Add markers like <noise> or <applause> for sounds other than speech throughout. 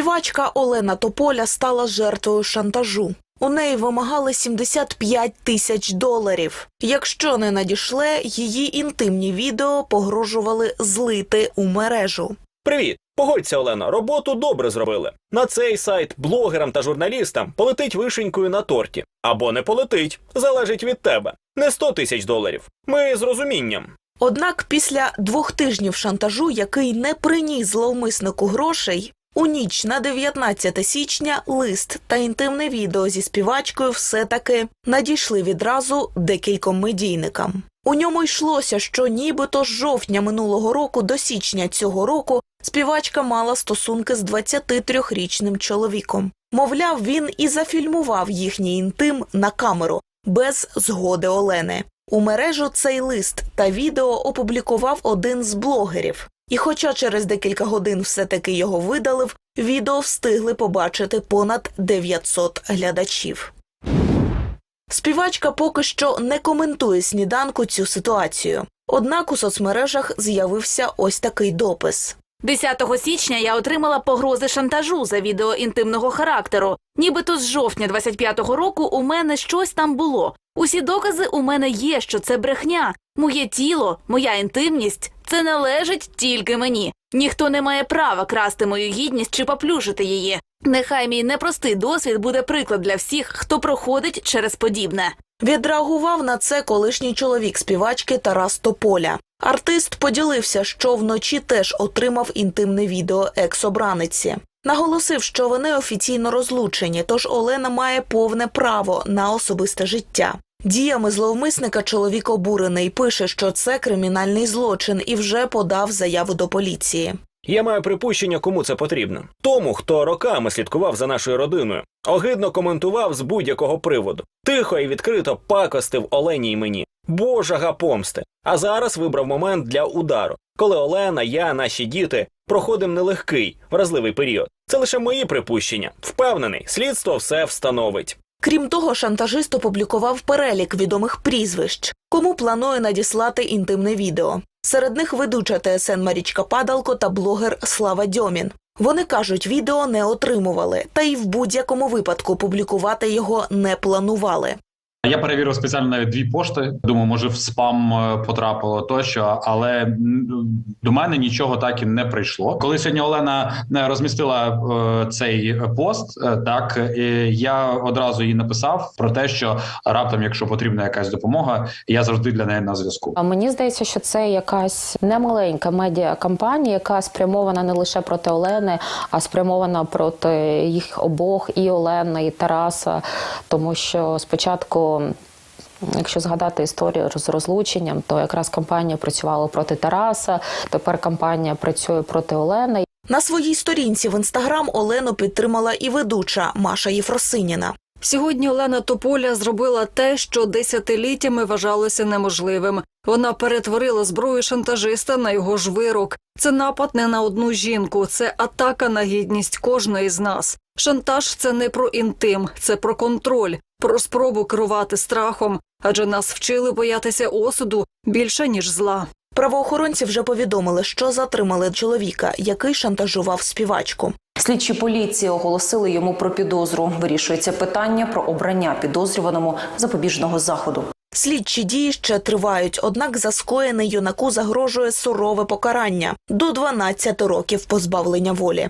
Співачка Олена Тополя стала жертвою шантажу. У неї вимагали 75 тисяч доларів. Якщо не надішле, її інтимні відео погрожували злити у мережу. Привіт! Погодься, Олено, роботу добре зробили. На цей сайт блогерам та журналістам полетить вишенькою на торті. Або не полетить, залежить від тебе. Не 100 тисяч доларів. Ми з розумінням. Однак після двох тижнів шантажу, який не приніс зловмиснику грошей, у ніч на 19 січня лист та інтимне відео зі співачкою все-таки надійшли відразу декільком медійникам. У ньому йшлося, що нібито з жовтня минулого року до січня цього року співачка мала стосунки з 23-річним чоловіком. Мовляв, він і зафільмував їхній інтим на камеру без згоди Олени. У мережу цей лист та відео опублікував один з блогерів. І хоча через декілька годин все-таки його видалив, відео встигли побачити понад 900 глядачів. Співачка поки що не коментує сніданку цю ситуацію. Однак у соцмережах з'явився ось такий допис. 10 січня я отримала погрози шантажу за відео інтимного характеру. Нібито з жовтня 25-го року у мене щось там було. Усі докази у мене є, що це брехня. Моє тіло, моя інтимність це належить тільки мені. Ніхто не має права красти мою гідність чи поплюжити її. Нехай мій непростий досвід буде приклад для всіх, хто проходить через подібне. Відреагував на це колишній чоловік співачки Тарас Тополя. Артист поділився, що вночі теж отримав інтимне відео екс-обраниці. Наголосив, що вони офіційно розлучені, тож Олена має повне право на особисте життя. Діями зловмисника чоловік обурений пише, що це кримінальний злочин і вже подав заяву до поліції. Я маю припущення, кому це потрібно. Тому, хто роками слідкував за нашою родиною, огидно коментував з будь-якого приводу. Тихо і відкрито пакостив Олені й мені. Божага помсти. А зараз вибрав момент для удару, коли Олена, я, наші діти проходимо нелегкий, вразливий період. Це лише мої припущення. Впевнений, слідство все встановить. Крім того, шантажист опублікував перелік відомих прізвищ, кому планує надіслати інтимне відео. Серед них ведуча ТСН Марічка Падалко та блогер Слава Дьомін. Вони кажуть, відео не отримували, та й в будь-якому випадку публікувати його не планували. Я перевірив спеціально навіть дві пошти. Думаю, може в спам е, потрапило тощо, але до мене нічого так і не прийшло. Коли сьогодні Олена е, розмістила е, цей пост, так я одразу їй написав про те, що раптом, якщо потрібна якась допомога, я завжди для неї на зв'язку. А Мені здається, що це якась немаленька медіакампанія, яка спрямована не лише проти Олени, а спрямована проти їх обох і Олени, і Тараса. Тому що спочатку. Якщо згадати історію з розлученням, то якраз компанія працювала проти Тараса. Тепер кампанія працює проти Олени. На своїй сторінці в інстаграм Олену підтримала і ведуча Маша Єфросиніна. Сьогодні Олена Тополя зробила те, що десятиліттями вважалося неможливим. Вона перетворила зброю шантажиста на його ж вирок. Це напад не на одну жінку, це атака на гідність кожної з нас. Шантаж це не про інтим, це про контроль, про спробу керувати страхом, адже нас вчили боятися осуду більше ніж зла. Правоохоронці вже повідомили, що затримали чоловіка, який шантажував співачку. Слідчі поліції оголосили йому про підозру. Вирішується питання про обрання підозрюваному запобіжного заходу. Слідчі дії ще тривають, однак за скоєне юнаку загрожує сурове покарання до 12 років позбавлення волі.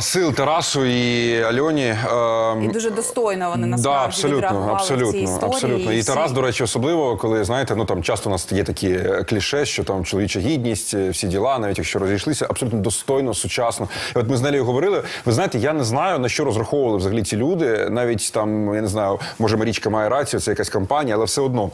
Сил Тарасу і Альоні. е, І дуже достойно вони Да, насправді абсолютно, в цій абсолютно, історії. абсолютно. І всі- Тарас, до речі, особливо, коли знаєте, ну там часто у нас є такі е, кліше, що там чоловіча гідність, е, всі діла, навіть якщо розійшлися, абсолютно достойно, сучасно. І от ми з Нелею говорили. Ви знаєте, я не знаю на що розраховували взагалі ці люди. Навіть там я не знаю, може Марічка має рацію, це якась кампанія, але все одно.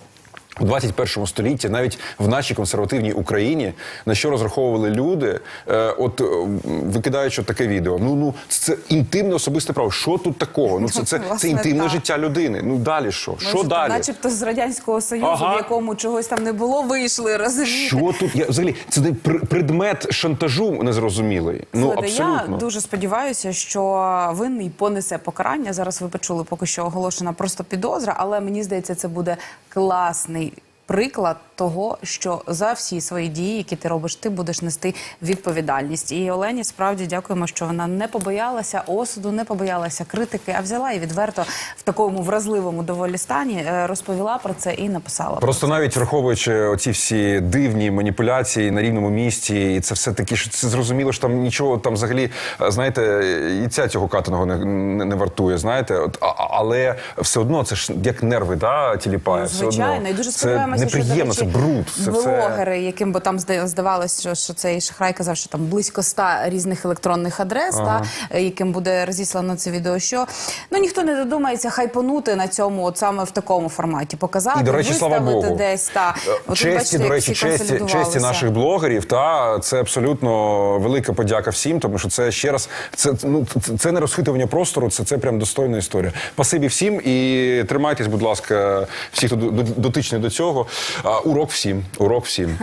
У 21 столітті, навіть в нашій консервативній Україні, на що розраховували люди, е, от е, викидаючи таке відео. Ну ну це інтимне особисте право. Що тут такого? Ну це це, <laughs> це Власне, інтимне так. життя людини. Ну далі що? Ми Що ж, далі? Начебто з радянського союзу, Ага. в якому чогось там не було, вийшли. Розумієте? Що тут? Я взагалі це не пр- предмет шантажу незрозумілий. Ну Слухайте, абсолютно. Я дуже сподіваюся, що винний понесе покарання. Зараз ви почули поки що оголошена просто підозра, але мені здається, це буде класний приклад того, що за всі свої дії, які ти робиш, ти будеш нести відповідальність. І Олені справді дякуємо, що вона не побоялася осуду, не побоялася критики, а взяла і відверто в такому вразливому доволі стані е, розповіла про це і написала. Просто навіть враховуючи оці всі дивні маніпуляції на рівному місці, і це все таки, що це зрозуміло, що там нічого там взагалі, е, знаєте, і ця цього катаного не, не, не вартує. Знаєте, от а- але все одно це ж як нерви, да, тіліпає. Ну, все звичайно, одно. і дуже сподіваємося, що до речі, бруд. Це все. блогери, яким би там зда- здавалося, що, що цей шахрай казав, що там близько ста різних електронних адрес, Ага. та яким буде розіслано це відео. Що ну ніхто не додумається хайпонути на цьому, от саме в такому форматі, показати, І, до речі, слава Богу. десь. Та От Честі, бачите, до речі, честі, честі наших блогерів. Та це абсолютно велика подяка всім, тому що це ще раз це ну це, це не розхитування простору, це, це прям достойна історія. Пасибі всім і тримайтесь, будь ласка, всі, хто до- до- дотичний до цього. Урок всім. Урок всім.